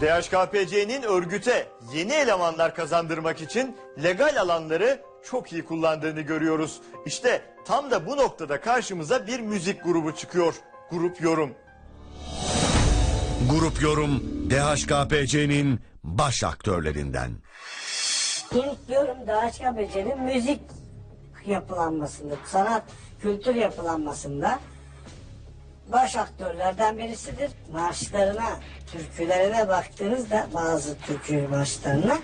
DHKPC'nin örgüte yeni elemanlar kazandırmak için legal alanları çok iyi kullandığını görüyoruz. İşte tam da bu noktada karşımıza bir müzik grubu çıkıyor. Grup Yorum. Grup Yorum DHKPC'nin baş aktörlerinden. Grup diyorum DHKPC'nin müzik yapılanmasında, sanat, kültür yapılanmasında baş aktörlerden birisidir. Marşlarına, türkülerine baktığınızda bazı türkü marşlarına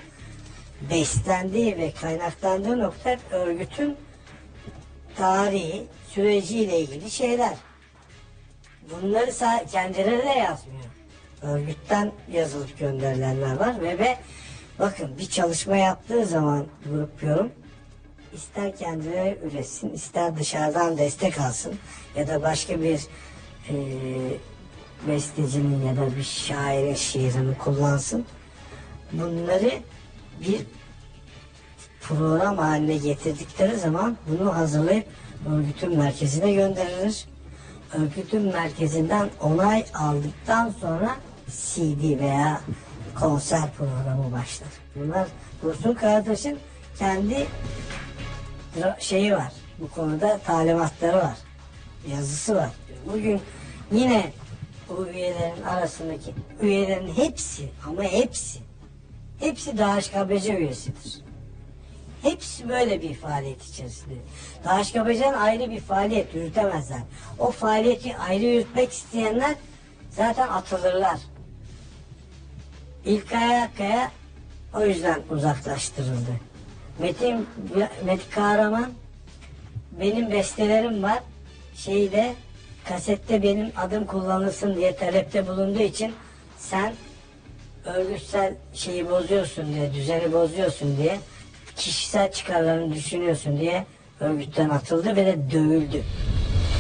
beslendiği ve kaynaklandığı nokta örgütün tarihi, süreciyle ilgili şeyler. Bunları kendileri de yazmıyor. Örgütten yazılıp gönderilenler var ve, ve bakın bir çalışma yaptığı zaman grup yorum ister kendileri üretsin ister dışarıdan destek alsın ya da başka bir e, bestecinin ya da bir şairin şiirini kullansın. Bunları bir program haline getirdikleri zaman bunu hazırlayıp örgütün merkezine gönderilir. Örgütün merkezinden onay aldıktan sonra CD veya konser programı başlar. Bunlar Dursun Karataş'ın kendi şeyi var. Bu konuda talimatları var. Yazısı var. Bugün yine bu üyelerin arasındaki üyelerin hepsi ama hepsi hepsi DHKBC üyesidir. Hepsi böyle bir faaliyet içerisinde. DHKBC'nin ayrı bir faaliyet yürütemezler. O faaliyeti ayrı yürütmek isteyenler zaten atılırlar. İlkay Akkaya o yüzden uzaklaştırıldı. Metin, Metin Kahraman benim bestelerim var. Şeyde kasette benim adım kullanılsın diye talepte bulunduğu için sen örgütsel şeyi bozuyorsun diye, düzeni bozuyorsun diye, kişisel çıkarlarını düşünüyorsun diye örgütten atıldı ve de dövüldü.